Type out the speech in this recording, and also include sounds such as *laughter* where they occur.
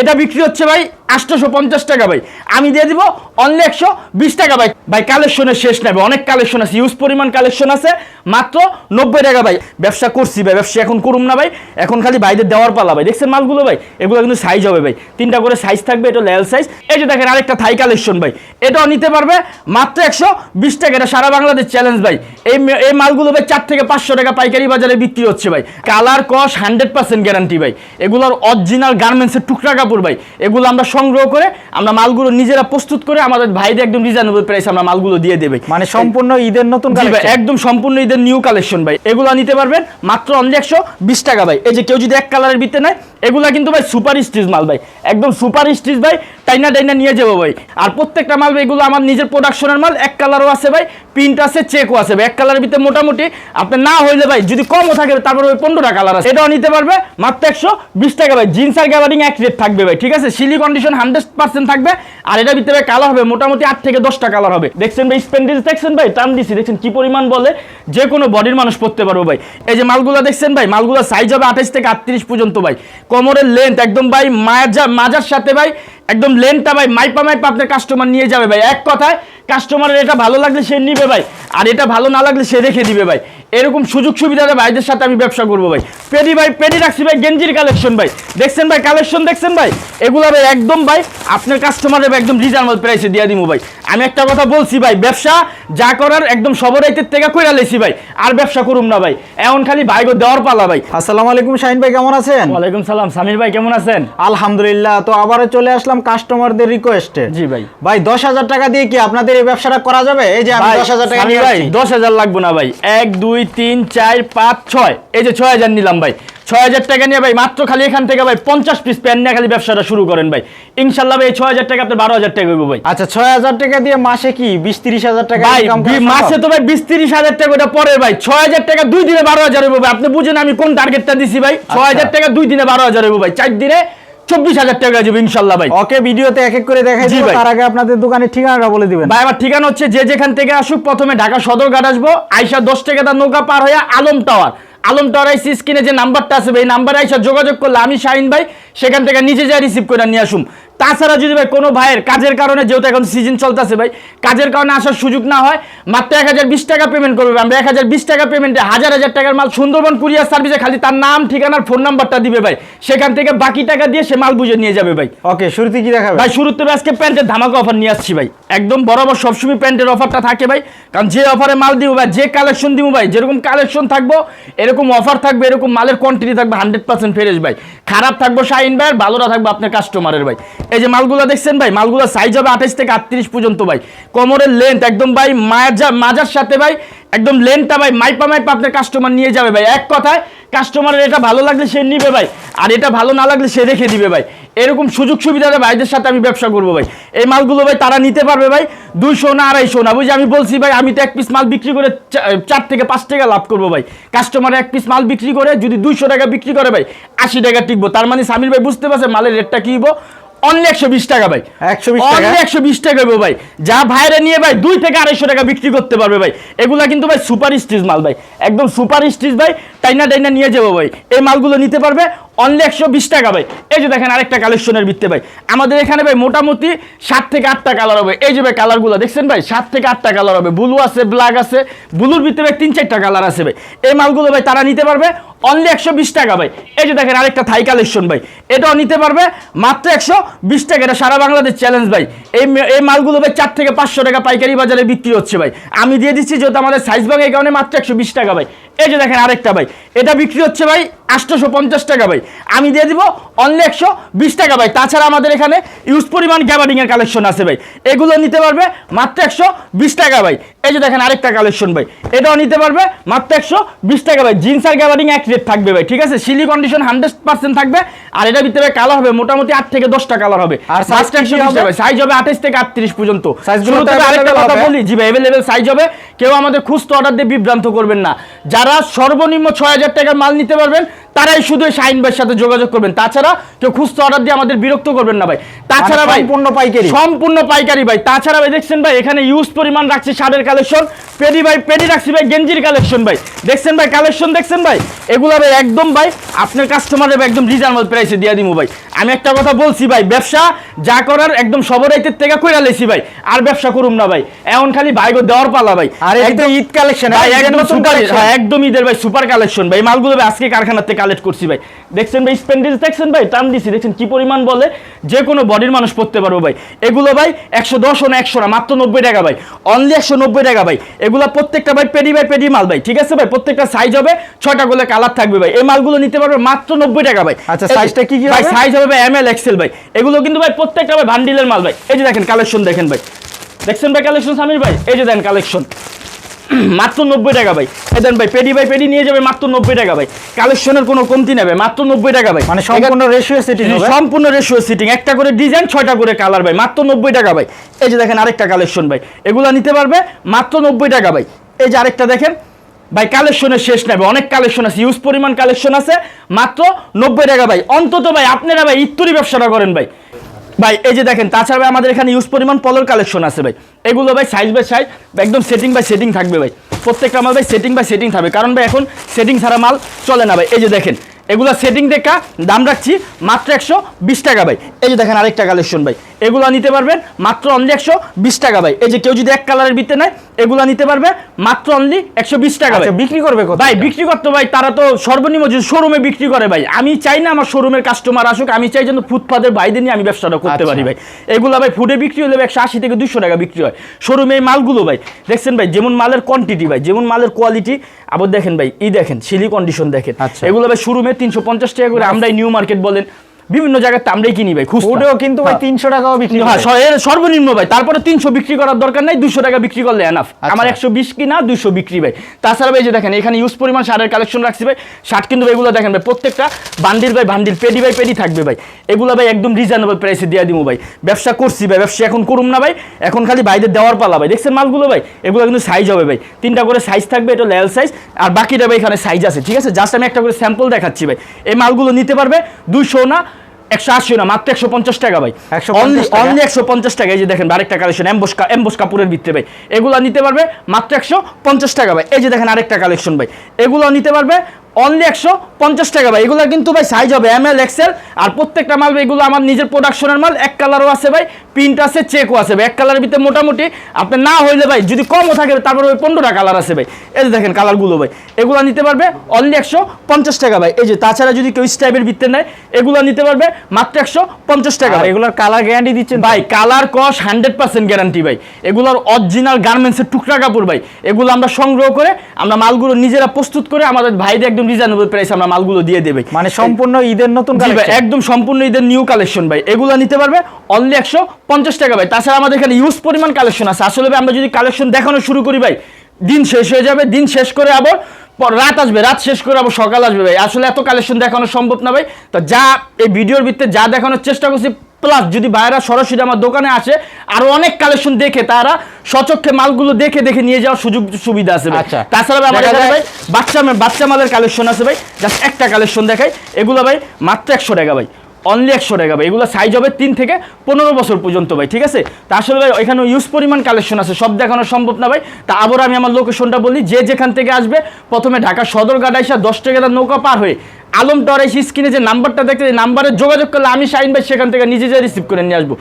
এটা বিক্রি হচ্ছে ভাই আটশোশো পঞ্চাশ টাকা ভাই। আমি দিয়ে দিব অনলি একশো বিশ টাকা ভাই। ভাই কালেকশনের শেষ নেবে অনেক কালেকশন আছে ইউজ পরিমাণ কালেকশন আছে, মাত্র নব্বই টাকা ভাই। ব্যবসা করছি ভাই, ব্যবসা এখন করুম না ভাই। এখন খালি বাইরে দেওয়ার পালা ভাই। দেখছেন মালগুলো ভাই? এগুলো কিন্তু সাইজ হবে ভাই। তিনটা করে সাইজ থাকবে, এটা লেল সাইজ এই যে দেখেন আরেকটা থাই কালেকশন ভাই। এটাও নিতে পারবে মাত্র একশো বিশ টাকা। এটা সারা বাংলাদেশ চ্যালেঞ্জ ভাই। এই এই মালগুলো ভাই চার থেকে পাঁচশো টাকা পাইকারি বাজারে বিক্রি হচ্ছে ভাই। কালার কস হান্ড্রেড পার্সেন্ট গ্যারান্টি ভাই। এগুলোর অরিজিনাল গার্মেন্টসের টুকরা কাপড় ভাই এগুলো আমরা সংগ্রহ করে আমরা মালগুলো নিজেরা প্রস্তুত করে আমাদের ভাইদের একদম রিজনেবল প্রাইস আমরা মালগুলো দিয়ে দেবে। মানে সম্পূর্ণ ঈদের নতুন একদম সম্পূর্ণ ঈদের নিউ কালেকশন ভাই। এগুলো নিতে পারবেন মাত্র অনলি একশো বিশ টাকা ভাই। এই যে কেউ যদি এক কালারের ভিতরে নেয় এগুলা কিন্তু ভাই সুপার স্টিচ মাল ভাই। একদম সুপার স্টিচ ভাই, টাইনা টাইনা নিয়ে যাব ভাই। আর প্রত্যেকটা মাল ভাই, এগুলো আমার নিজের প্রোডাকশনের মাল, এক কালারও আছে ভাই প্রিন্ট আছে চেকও আছে ভাই। এক কালারের ভিতরে মোটামুটি আপনার না হইলে ভাই, যদি কমও থাকে তারপর ওই পনেরোটা কালার আছে। এটাও নিতে পারবে, মাত্র একশো বিশ টাকা ভাই। জিন্স আর গ্যাবারিং এক রেট থাকবে ভাই, ঠিক আছে? সিলি কন্ডিশন হান্ড্রেড পার্সেন্ট থাকবে, আর এটার ভিতরে কালার হবে মোটামুটি আট থেকে দশটা কালার হবে। দেখছেন ভাই স্পেন্ডিস দেখছেন ভাই, টান দিছি। দেখছেন কি পরিমাণ বলে, যে কোনো বডির মানুষ পড়তে পারব ভাই। এই যে মালগুলো দেখছেন ভাই মালগুলো সাইজ হবে আঠাশ থেকে আটত্রিশ পর্যন্ত ভাই। কোমরের লেন্থ একদম ভাই মাজার মাজার সাথে ভাই, একদম লেন্থটা ভাই মাইপা মাইপা আপনার কাস্টমার নিয়ে যাবে ভাই। এক কথায় কাস্টমারের এটা ভালো লাগলে সে নিবে ভাই। আর এটা ভালো না লাগলে সে রেখে দিবে ভাই। এরকম সুযোগ সুবিধাটা ভাইদের সাথে আমি ব্যবসা করব ভাই। পেডি ভাই পেডি রাখছি ভাই গেঞ্জির কালেকশন ভাই। দেখছেন ভাই কালেকশন দেখছেন ভাই? এগুলো ভাই একদম ভাই আপনার কাস্টমারের একদম রিজনেবল প্রাইসে দিয়ে দিব ভাই। আমি একটা কথা বলছি ভাই ব্যবসা যা করার একদম সবরাইতের থেকে কইরা লেছি ভাই আর ব্যবসা করুম না ভাই। এমন খালি ভাইগো দেওয়ার পালা ভাই। আসসালামু আলাইকুম শাহিন ভাই কেমন আছেন? ওয়ালাইকুম সালাম সামির ভাই কেমন আছেন? আলহামদুলিল্লাহ তো আবারও চলে আসলাম কাস্টমারদের রিকোয়েস্টে জি ভাই। ভাই দশ হাজার টাকা দিয়ে কি আপনাদের এই ব্যবসাটা করা যাবে? এই যে আমি দশ হাজার টাকা নিয়ে ভাই। দশ হাজার লাগবে না ভাই। এক দুই তিন চার পাঁচ ছয়। এই যে ছয় হাজার নিলাম ভাই। ছয় হাজার টাকা নিয়ে ভাই মাত্র খালি এখান থেকে ভাই পঞ্চাশ পিস প্যান নিয়ে খালি ব্যবসাটা শুরু করেন ভাই। ইনশাল্লাহ ভাই ছয় হাজার টাকা আপনার বারো হাজার টাকা হইব ভাই। আচ্ছা ছয় হাজার টাকা দিয়ে মাসে কি বিশ তিরিশ হাজার টাকা ভাই? মাসে তো ভাই বিশ তিরিশ হাজার টাকা ওটা পরে ভাই। ছয় হাজার টাকা দুই দিনে বারো হাজার হইব ভাই। আপনি বুঝেন আমি কোন টার্গেটটা দিছি ভাই? ছয় হাজার টাকা দুই দিনে বারো হাজার হইব ভাই। চার দিনে চব্বিশ হাজার টাকা যাবে ইনশাল্লাহ ভাই। ওকে ভিডিওতে এক এক করে দেখাই দিব তার আগে আপনাদের দোকানের ঠিকানাটা বলে দিবেন। ভাই আমার ঠিকানা হচ্ছে যে যেখান থেকে আসুক প্রথমে ঢাকা সদর সদরঘাট আসব আইসা দশ টাকা তার নৌকা পার হয়ে আলম টাওয়ার। আলম টাওয়ার আইসি স্ক্রিনে যে নাম্বারটা আসবে এই নাম্বারে আইসা যোগাযোগ করলে আমি শাহিন ভাই সেখান থেকে নিজে যাই রিসিভ করে নিয়ে আসুম। তাছাড়া যদি ভাই কোনো ভাইয়ের কাজের কারণে যেহেতু এখন সিজন চলতেছে ভাই কাজের কারণে আসার সুযোগ না হয় মাত্র এক হাজার বিশ টাকা পেমেন্ট করবে আমরা এক হাজার বিশ টাকা পেমেন্টে হাজার হাজার টাকার মাল সুন্দরবন কুরিয়ার সার্ভিসে খালি তার নাম ঠিকানার ফোন নাম্বারটা দিবে ভাই। সেখান থেকে বাকি টাকা দিয়ে সে মাল বুঝে নিয়ে যাবে ভাই। ওকে শুরুতে কি দেখাবে? ভাই শুরুতে আজকে প্যান্টের ধামাকা অফার নিয়ে আসছি ভাই। একদম বরাবর সবসময় প্যান্টের অফারটা থাকে ভাই। কারণ যে অফারে মাল দিব ভাই যে কালেকশন দিব ভাই যেরকম কালেকশন থাকব এরকম অফার থাকবে এরকম মালের কোয়ান্টিটি থাকবে হান্ড্রেড পার্সেন্ট ফ্রেশ ভাই। খারাপ থাকব শাইন ভাই আর ভালোটা থাকবে আপনার কাস্টমারের ভাই। এই যে মালগুলা দেখছেন ভাই মালগুলো সাইজ হবে আঠাশ থেকে আটত্রিশ পর্যন্ত ভাই। কোমরের লেন্থ একদম ভাই, মাজা, মাজার সাথে ভাই, একদম লেন্থটা ভাই, মাইপা মাইপা আপনার কাস্টমার নিয়ে যাবে ভাই। এক কথায় কাস্টমারের এটা ভালো লাগলে সে নিবে ভাই, আর এটা ভালো না লাগলে সে রেখে দিবে ভাই। এরকম সুযোগ সুবিধাতে ভাইদের সাথে আমি ব্যবসা করব ভাই। এই মালগুলো ভাই তারা নিতে পারবে ভাই, দুইশো না আড়াইশো না। বুঝি আমি বলছি ভাই, আমি তো এক পিস মাল বিক্রি করে চার থেকে পাঁচ টাকা লাভ করব ভাই। কাস্টমার এক পিস মাল বিক্রি করে যদি দুইশো টাকা বিক্রি করে ভাই, আশি টাকা টিকবো। তার মানে সামির ভাই বুঝতে পারছে মালের রেটটা কি অনলি একশো বিশ টাকা ভাই। 120 টাকা? Only একশো বিশ টাকা ভাই। যা ভাইরা নিয়ে ভাই দুই থেকে আড়াইশো টাকা বিক্রি করতে পারবে ভাই। এগুলা কিন্তু ভাই সুপার স্টিচ মাল ভাই। একদম সুপার স্টিচ ভাই টাইনা টাইনা নিয়ে যাব ভাই। এই মালগুলো নিতে পারবে অনলি একশো বিশ টাকা ভাই। এই যে দেখেন আরেকটা কালেকশনের ভিত্তে ভাই। আমাদের এখানে ভাই মোটামুটি সাত থেকে আটটা কালার হবে। এই যে ভাই কালারগুলো দেখছেন ভাই? সাত থেকে আটটা কালার হবে। ব্লু আছে ব্ল্যাক আছে। ব্লুর ভিতরে ভাই তিন চারটা কালার আছে ভাই। এই মালগুলো ভাই তারা নিতে পারবে অনলি একশো বিশ টাকা ভাই। এই যে দেখেন আরেকটা থাই কালেকশন ভাই। এটাও নিতে পারবে মাত্র একশো বিশ টাকা। এটা সারা বাংলাদেশ চ্যালেঞ্জ ভাই। এই এই মালগুলো ভাই চার থেকে পাঁচশো টাকা পাইকারি বাজারে বিক্রি হচ্ছে ভাই। আমি দিয়ে দিচ্ছি যেহেতু আমাদের সাইজ ভাগ এই কারণে মাত্র একশো বিশ টাকা ভাই। এই যে দেখেন আরেকটা ভাই। এটা বিক্রি হচ্ছে ভাই আটশোশো পঞ্চাশ টাকা ভাই। আমি দিয়ে দিব অনলি একশো বিশ টাকা ভাই। তাছাড়া আমাদের এখানে ইউজ পরিমাণ গ্যাবারিং এর কালেকশন আছে ভাই। এগুলো নিতে পারবে মাত্র একশো বিশ টাকা ভাই। এই যে দেখেন আরেকটা কালেকশন ভাই। এটাও নিতে পারবে মাত্র একশো বিশ টাকা ভাই। জিন্স আর গ্যাবারিং এক রেট থাকবে ভাই ঠিক আছে? সিলি কন্ডিশন হান্ড্রেড পার্সেন্ট থাকবে। আর এটার ভিতরে কালার হবে মোটামুটি আট থেকে দশটা কালার হবে। আর? টাকা সাইজ হবে আঠাশ থেকে আটত্রিশ পর্যন্ত। আরেকটা কথা বলি। জি ভাই অ্যাভেলেবেল সাইজ হবে। কেউ আমাদের খুচরো অর্ডার দিয়ে বিভ্রান্ত করবেন না। যারা সর্বনিম্ন ছয় হাজার টাকার মাল নিতে পারবেন তারাই শুধু এই শাহিন ভাইয়ের সাথে যোগাযোগ করবেন। তাছাড়া কেউ খুচরা অর্ডার দিয়ে আমাদের বিরক্ত করবেন না ভাই। তাছাড়া ভাই সম্পূর্ণ পাইকারি? সম্পূর্ণ পাইকারি ভাই। তাছাড়া ভাই দেখছেন ভাই এখানে ইউজ পরিমাণ রাখছি শার্টের কালেকশন পেডি ভাই পেডি রাখছি ভাই গেঞ্জির কালেকশন ভাই। দেখছেন ভাই কালেকশন দেখছেন ভাই? এগুলো ভাই একদম ভাই আপনার কাস্টমারের একদম রিজনেবল প্রাইসে দিয়ে দিমু ভাই। আমি একটা কথা বলছি ভাই ব্যবসা যা করার একদম সবরাইতের থেকে কইরা লেছি ভাই আর ব্যবসা করুম না ভাই এখন খালি ভাইগো দেওয়ার পালা ভাই। আর তো ঈদ কালেকশন একদম হ্যাঁ একদম ঈদের ভাই সুপার কালেকশন ভাই মালগুলো ভাই আজকে থেকে কালেক্ট করছি ভাই। দেখছেন ভাই স্পেন্ডেজ দেখছেন ভাই টান দিছি দেখছেন কি পরিমাণ বলে? যে কোনো বডির মানুষ পড়তে পারব ভাই। এগুলো ভাই একশো দশ না একশো না মাত্র নব্বই টাকা ভাই। অনলি একশো নব্বই টাকা ভাই। এগুলো প্রত্যেকটা ভাই পেডি ভাই পেডি মাল ভাই ঠিক আছে ভাই? প্রত্যেকটা সাইজ হবে ছয়টা করে কালার থাকবে ভাই। এই মালগুলো নিতে পারবে মাত্র নব্বই টাকা ভাই। আচ্ছা, এই যে- size টা কি কি ভাই? সাইজ হবে ভাই এম এল এক্সেল ভাই। এগুলো কিন্তু ভাই প্রত্যেকটা ভাই ভান্ডিলের মাল ভাই। এই যে দেখেন কালেকশন দেখেন ভাই। দেখছেন ভাই কালেকশন সামির ভাই? এই যে দেন কালেকশন *clears throat* মাত্র নব্বই টাকা ভাই। এই দেন ভাই পেডি ভাই পেডি নিয়ে যাবে মাত্র নব্বই টাকা ভাই। কালেকশনের কোনো কমতি নেবে মাত্র নব্বই টাকা ভাই। মানে সম্পূর্ণ রেশিও সেটিং জি, হবে? সম্পূর্ণ রেশিও সিটিং একটা করে ডিজাইন ছয়টা করে কালার ভাই। মাত্র নব্বই টাকা ভাই। এই যে দেখেন আরেকটা কালেকশন ভাই। এগুলা নিতে পারবে মাত্র নব্বই টাকা ভাই। এই যে আরেকটা দেখেন। ভাই কালেকশনের শেষ নেবে অনেক কালেকশন আছে ইউজ পরিমাণ কালেকশন আছে, মাত্র নব্বই টাকা ভাই। অন্তত ভাই, আপনারা ভাই, ইত্তরি ব্যবসাটা করেন ভাই। ভাই, এই যে দেখেন, তাছাড়া ভাই, আমাদের এখানে ইউজ পরিমাণ পলর কালেকশন আছে ভাই। এগুলো ভাই সাইজ বাই সাইজ একদম সেটিং বাই সেটিং থাকবে ভাই। প্রত্যেকটা মাল ভাই সেটিং বাই সেটিং থাকবে। কারণ ভাই, এখন সেটিং ছাড়া মাল চলে না ভাই। এই যে দেখেন, এগুলো সেটিং দেখা, দাম রাখছি মাত্র একশো বিশ টাকা ভাই। এই যে দেখেন, আরেকটা কালেকশন ভাই। এগুলো নিতে পারবেন মাত্র অনলি একশো বিশ টাকা ভাই। এই যে কেউ যদি এক কালারের ভিতরে নেয় এগুলো নিতে পারবে মাত্র অনলি একশো বিশ টাকা আচ্ছা বিক্রি করবে ভাই বিক্রি করতে ভাই তারা তো সর্বনিম্ন যে শোরুমে বিক্রি করে ভাই আমি চাই না আমার শোরুমের কাস্টমার আসুক আমি চাই যেন ফুটপাতের বাইরে নিয়ে আমি ব্যবসাটা করতে আচ্ছা। পারি ভাই। এগুলো ভাই ফুডে বিক্রি হলে একশো আশি থেকে দুশো টাকা বিক্রি হয়। শোরুমে এই মালগুলো ভাই দেখছেন ভাই যেমন মালের কোয়ান্টিটি ভাই যেমন মালের কোয়ালিটি আবার দেখেন ভাই ই দেখেন সিলি কন্ডিশন দেখেন। আচ্ছা। এগুলো ভাই শোরুমে তিনশো পঞ্চাশ টাকা করে আমরাই নিউ মার্কেট বলেন বিভিন্ন জায়গাতে আমরাই কিনি ভাই ফুডেও কিন্তু ভাই হ্যাঁ। তিনশো টাকাও বিক্রি হ্যাঁ এর সর্বনিম্ন ভাই তারপরে তিনশো বিক্রি করার দরকার নাই দুশো টাকা বিক্রি করলে এনাফ আচ্ছা। আমার একশো বিশ কি না দুশো বিক্রি ভাই। তাছাড়া ভাই যে দেখেন এখানে ইউজ পরিমাণ সারের কালেকশন রাখছি ভাই। শার্ট কিন্তু ভাই এগুলো দেখেন ভাই প্রত্যেকটা বান্ডিল ভাই বান্ডিল পেডি ভাই পেডি থাকবে ভাই। এগুলো ভাই একদম রিজনেবল প্রাইসে দিয়ে দিব ভাই। ব্যবসা করছি ভাই ব্যবসা এখন করুম না ভাই। এখন খালি বাইরে দেওয়ার পালা ভাই। দেখছেন মালগুলো ভাই? এগুলো কিন্তু সাইজ হবে ভাই। তিনটা করে সাইজ থাকবে এটা লেল সাইজ আর বাকিটা ভাই এখানে সাইজ আছে ঠিক আছে? জাস্ট আমি একটা করে স্যাম্পল দেখাচ্ছি ভাই। এই মালগুলো নিতে পারবে দুশো না একশো আশি না মাত্র একশো পঞ্চাশ টাকা ভাই। 150 টাকা? অনলি একশো পঞ্চাশ টাকা এই যে দেখেন আরেকটা কালেকশন এম্বোস এম্বোস কাপুরের ভিতরে ভাই। এগুলো নিতে পারবে মাত্র একশো পঞ্চাশ টাকা ভাই। এই যে দেখেন আরেকটা কালেকশন ভাই। এগুলো নিতে পারবে অনলি একশো পঞ্চাশ টাকা ভাই। এগুলো কিন্তু ভাই সাইজ হবে এম এল এক্সেল আর প্রত্যেকটা মাল এগুলো আমার নিজের প্রোডাকশনের মাল। এক কালারও আছে ভাই প্রিন্ট আছে চেকও আছে ভাই। এক কালারের ভিতরে মোটামুটি আপনার না হইলে ভাই যদি কমও থাকে তারপরে ওই পনেরোটা কালার আছে ভাই। এই যে দেখেন কালারগুলো ভাই এগুলো নিতে পারবে অনলি একশো পঞ্চাশ টাকা ভাই। এই যে তাছাড়া যদি কেউ স্টাইপের ভিতরে নেয় এগুলো নিতে পারবে মাত্র একশো পঞ্চাশ টাকা ভাই। এগুলোর কালার গ্যারান্টি দিচ্ছেন ভাই কালার কস হান্ড্রেড পার্সেন্ট গ্যারান্টি ভাই। এগুলোর অরিজিনাল গার্মেন্টসের টুকরা কাপড় ভাই। এগুলো আমরা সংগ্রহ করে আমরা মালগুলো নিজেরা প্রস্তুত করে আমাদের ভাইদের একদম রিজনেবল প্রাইস আমরা মালগুলো দিয়ে দেবে মানে সম্পূর্ণ ঈদের নতুন একদম সম্পূর্ণ ঈদের নিউ কালেকশন ভাই। এগুলো নিতে পারবে অনলি একশো পঞ্চাশ টাকা ভাই। তাছাড়া আমাদের এখানে ইউজ পরিমাণ কালেকশন আছে। আসলে ভাই আমরা যদি কালেকশন দেখানো শুরু করি ভাই দিন শেষ হয়ে যাবে দিন শেষ করে আবার পর- রাত আসবে রাত শেষ করে আবার সকাল আসবে ভাই। আসলে এত কালেকশন দেখানো সম্ভব না ভাই। তো যা এই ভিডিওর ভিতরে যা দেখানোর চেষ্টা করছি প্লাস যদি ভাইয়েরা সরাসরি আমার দোকানে আসে আরও অনেক কালেকশন দেখে তারা সচক্ষে মালগুলো দেখে দেখে নিয়ে যাওয়ার সুযোগ সুবিধা আছে ভাই। আচ্ছা। তাছাড়া ভাই আমার এখানে ভাই বাচ্চা বাচ্চা মালের কালেকশন আছে ভাই। জাস্ট একটা কালেকশন দেখাই। এগুলো ভাই মাত্র একশো টাকা ভাই। অনলি একশো টাকা ভাই। এগুলো সাইজ হবে তিন থেকে পনেরো বছর পর্যন্ত ভাই, ঠিক আছে? তা আসলে ভাই, এখানে ইউজ পরিমাণ কালেকশন আছে, সব দেখানো সম্ভব না ভাই। তা আবার আমি আমার লোকেশনটা বলি, যে যেখান থেকে আসবে, প্রথমে ঢাকা সদর গাডাইসা দশ টাকা নৌকা পার হয়ে আলম টরাইস স্ক্রিনে যে নাম্বারটা দেখতে নাম্বারে যোগাযোগ করলে আমি শাহিন ভাই সেখান থেকে নিজে যে রিসিভ করে নিয়ে আসব।